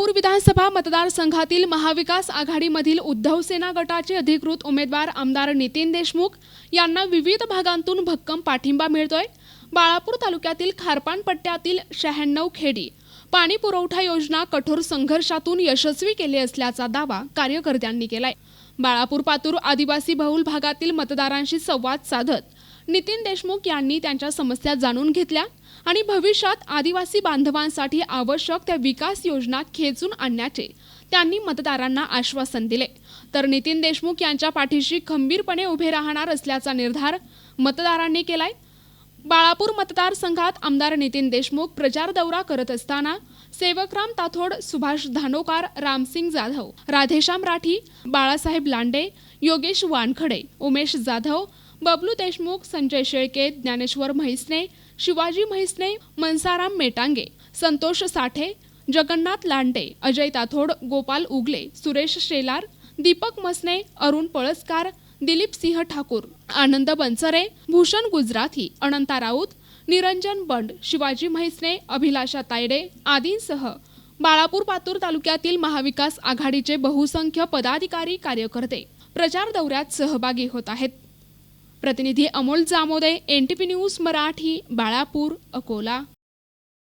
विधानसभा मतदारसंघातील महाविकास आघाडीमधील उद्धव सेना गटाचे अधिकृत उमेदवार आमदार नितीन देशमुख यांना विविध भागांतून भक्कम पाठिंबा मिळतोय. बाळापूर तालुक्यातील खारपान पट्ट्यातील शहाण्णव खेडी पाणी पुरवठा योजना कठोर संघर्षातून यशस्वी केली असल्याचा दावा कार्यकर्त्यांनी केलाय. बाळापूर पातूर आदिवासी बहुल भागातील मतदारांशी संवाद साधत नितीन देशमुख यांनी त्यांच्या समस्या जाणून घेतल्या आणि भविष्यात आदिवासी बांधवांसाठी आवश्यक त्या विकास योजना खेचून आणण्याचे त्यांनी मतदारांना आश्वासन दिले. तर नितीन देशमुख यांच्या पाठीशी खंबीरपणे उभे राहणार असल्याचा निर्धार मतदारांनी केलाय. बाळापूर मतदारसंघात आमदार नितीन देशमुख प्रचार दौरा करत असताना सेवकराम ताथोड सुभाष धानोकार रामसिंग जाधव राधेश्याम राठी बाळासाहेब लांडे योगेश वानखडे उमेश जाधव बबलू देशमुख संजय शेळके ज्ञानेश्वर म्हैसने शिवाजी म्हैसने मनसाराम मेटांगे संतोष साठे जगन्नाथ लांडे अजय ताथोड गोपाल उगले सुरेश शेलार दीपक मसने अरुण पळसकार दिलीप सिंह ठाकूर आनंद बनसरे भूषण गुजराथी अनंता राऊत निरंजन बंड शिवाजी म्हैसने अभिलाषा तायडे आदींसह बाळापूर पातूर तालुक्यातील महाविकास आघाडीचे बहुसंख्य पदाधिकारी कार्यकर्ते प्रचार दौऱ्यात सहभागी होत आहेत. प्रतिनिधी अमोल जामोदे पी न्यूज मराठी बाळापूर अकोला.